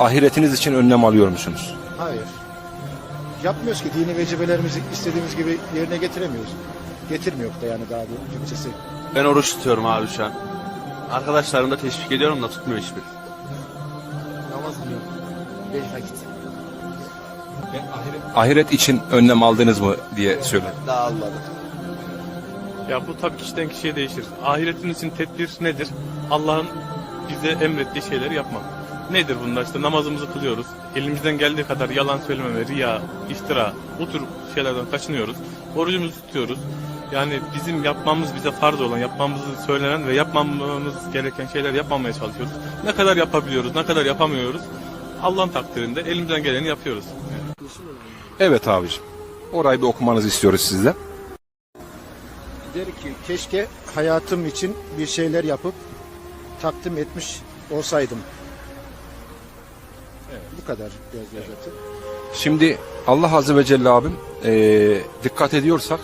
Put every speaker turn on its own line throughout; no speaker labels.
ahiretiniz için önlem alıyor musunuz?
Hayır. Yapmıyoruz ki dini vecibelerimizi istediğimiz gibi yerine getiremiyoruz. Getirmiyor da yani daha bir Türkçesi.
Ben oruç tutuyorum abi şu an. Arkadaşlarım da teşvik ediyorum da tutmuyor hiçbir.
Namaz kılıyorum. Beş vakit.
Ahiret için önlem aldınız mı diye söyledim.
Daha almadım.
Ya bu tabii kişiden kişiye değişir. Ahiretin için tedbir nedir? Allah'ın bize emrettiği şeyleri yapmak. Nedir bunlar? İşte namazımızı kılıyoruz. Elimizden geldiği kadar yalan söylememe, riya, iftira, bu tür şeylerden kaçınıyoruz. Orucumuzu tutuyoruz. Yani bizim yapmamız bize farz olan, yapmamızı söylenen ve yapmamamız gereken şeyler yapmamaya çalışıyoruz. Ne kadar yapabiliyoruz, ne kadar yapamıyoruz. Allah'ın takdirinde elimizden geleni yapıyoruz.
Evet abicim. Orayı bir okumanızı istiyoruz sizden.
Der ki keşke hayatım için bir şeyler yapıp takdim etmiş olsaydım. Bu kadar biraz özeti.
Şimdi Allah Azze ve Celle abim eee, dikkat ediyorsak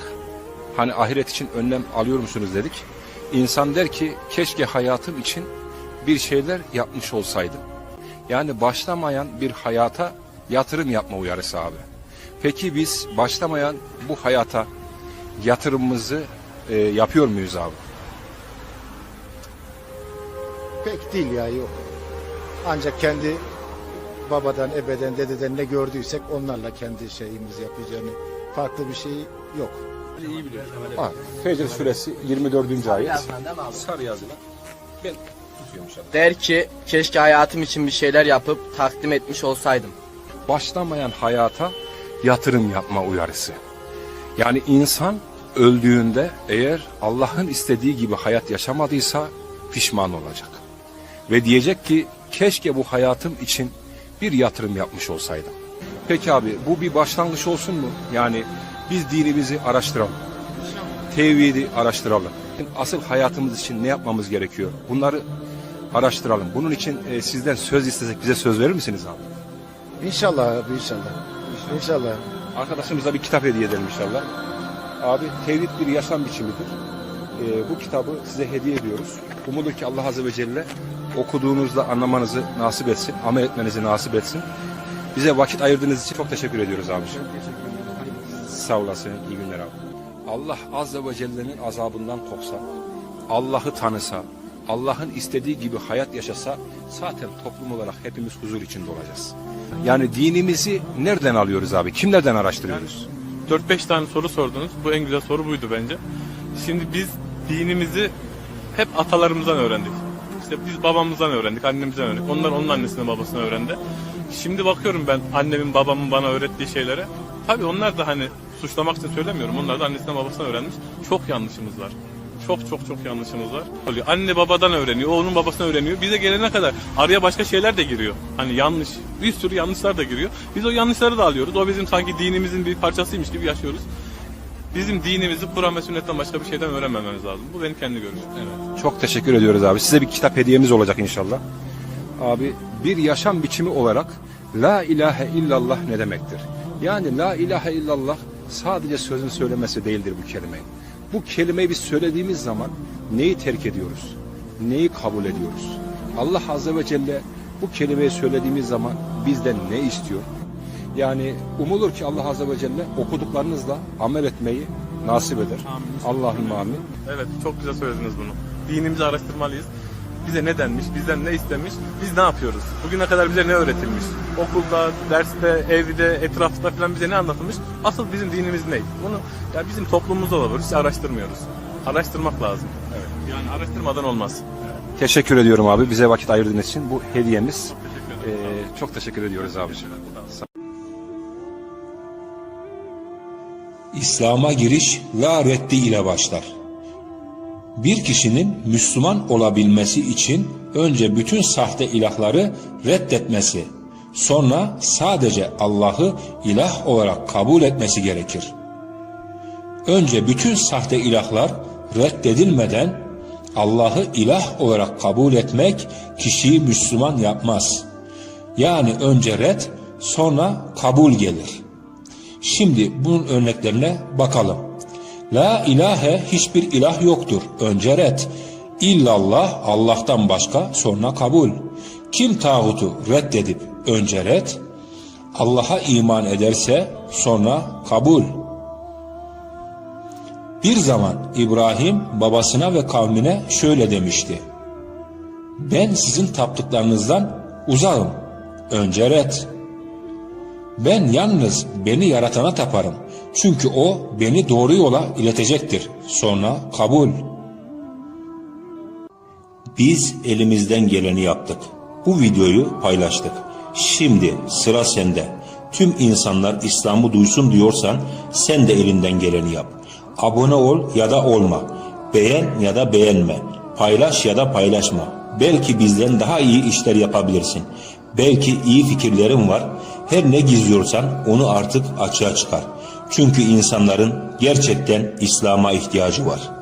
hani ahiret için önlem alıyor musunuz dedik. İnsan der ki keşke hayatım için bir şeyler yapmış olsaydım. Yani başlamayan bir hayata yatırım yapma uyarısı abi. Peki biz başlamayan bu hayata yatırımımızı eee, yapıyor muyuz abi?
Pek değil ya yok. Ancak kendi babadan, ebeden, dededen ne gördüysek onlarla kendi şeyimizi yapacağız. Yani farklı bir şey yok.
Ha, Fecr suresi 24. ayet. Sarı yazılı. Ben tutuyorum inşallah.
Der ki keşke hayatım için bir şeyler yapıp takdim etmiş olsaydım.
başlamayan hayata yatırım yapma uyarısı. Yani insan öldüğünde eğer Allah'ın istediği gibi hayat yaşamadıysa pişman olacak. Ve diyecek ki keşke bu hayatım için bir yatırım yapmış olsaydım. Peki abi bu bir başlangıç olsun mu? Yani biz dinimizi araştıralım. Tevhidi araştıralım. Asıl hayatımız için ne yapmamız gerekiyor? Bunları araştıralım. Bunun için e, sizden söz istesek bize söz verir misiniz abi?
İnşallah abi inşallah. İnşallah.
Arkadaşımıza bir kitap hediye edelim inşallah. Abi tevhid bir yaşam biçimidir. Ee, bu kitabı size hediye ediyoruz. Umudur ki Allah Azze ve Celle okuduğunuzda anlamanızı nasip etsin, amel etmenizi nasip etsin. Bize vakit ayırdığınız için çok teşekkür ediyoruz abi. Sağ olasın, iyi günler abi. Allah Azze ve Celle'nin azabından korksa, Allah'ı tanısa, Allah'ın istediği gibi hayat yaşasa zaten toplum olarak hepimiz huzur içinde olacağız. Yani dinimizi nereden alıyoruz abi? Kimlerden araştırıyoruz?
4-5 tane soru sordunuz. Bu en güzel soru buydu bence. Şimdi biz dinimizi hep atalarımızdan öğrendik. İşte biz babamızdan öğrendik, annemizden öğrendik. Onlar onun annesinden babasından öğrendi. Şimdi bakıyorum ben annemin babamın bana öğrettiği şeylere. Tabii onlar da hani suçlamak için söylemiyorum. Onlar da annesinden babasından öğrenmiş. Çok yanlışımız var. Çok çok çok yanlışımız var. Anne babadan öğreniyor, o onun babasından öğreniyor. Bize gelene kadar araya başka şeyler de giriyor. Hani yanlış, bir sürü yanlışlar da giriyor. Biz o yanlışları da alıyoruz. O bizim sanki dinimizin bir parçasıymış gibi yaşıyoruz. Bizim dinimizi Kur'an ve sünnetten başka bir şeyden öğrenmememiz lazım. Bu benim kendi görüşüm. Evet.
Çok teşekkür ediyoruz abi. Size bir kitap hediyemiz olacak inşallah. Abi bir yaşam biçimi olarak La ilahe illallah ne demektir? Yani La ilahe illallah sadece sözün söylemesi değildir bu kelime. Bu kelimeyi biz söylediğimiz zaman neyi terk ediyoruz? Neyi kabul ediyoruz? Allah Azze ve Celle bu kelimeyi söylediğimiz zaman bizden ne istiyor? Yani umulur ki Allah Azze ve Celle okuduklarınızla amel etmeyi nasip eder. Allah'ın amin.
Evet, çok güzel söylediniz bunu. Dinimizi araştırmalıyız. Bize ne denmiş, bizden ne istemiş, biz ne yapıyoruz? Bugüne kadar bize ne öğretilmiş? Okulda, derste, evde, etrafta falan bize ne anlatılmış? Asıl bizim dinimiz ne? Bunu ya bizim toplumumuzda da var, hiç araştırmıyoruz. Araştırmak lazım. Evet. Yani araştırmadan olmaz.
Teşekkür ediyorum abi bize vakit ayırdığınız için. Bu hediyemiz. Ee, çok teşekkür ediyoruz abi.
İslam'a giriş la reddi ile başlar. Bir kişinin Müslüman olabilmesi için önce bütün sahte ilahları reddetmesi, sonra sadece Allah'ı ilah olarak kabul etmesi gerekir. Önce bütün sahte ilahlar reddedilmeden Allah'ı ilah olarak kabul etmek kişiyi Müslüman yapmaz. Yani önce red, sonra kabul gelir. Şimdi bunun örneklerine bakalım. La ilahe hiçbir ilah yoktur. Önce red. İllallah Allah'tan başka sonra kabul. Kim tağutu reddedip önce red, Allah'a iman ederse sonra kabul. Bir zaman İbrahim babasına ve kavmine şöyle demişti. Ben sizin taptıklarınızdan uzağım. Önce red. Ben yalnız beni yaratana taparım. Çünkü o beni doğru yola iletecektir. Sonra kabul. Biz elimizden geleni yaptık. Bu videoyu paylaştık. Şimdi sıra sende. Tüm insanlar İslam'ı duysun diyorsan sen de elinden geleni yap. Abone ol ya da olma. Beğen ya da beğenme. Paylaş ya da paylaşma. Belki bizden daha iyi işler yapabilirsin. Belki iyi fikirlerin var. Her ne gizliyorsan onu artık açığa çıkar. Çünkü insanların gerçekten İslam'a ihtiyacı var.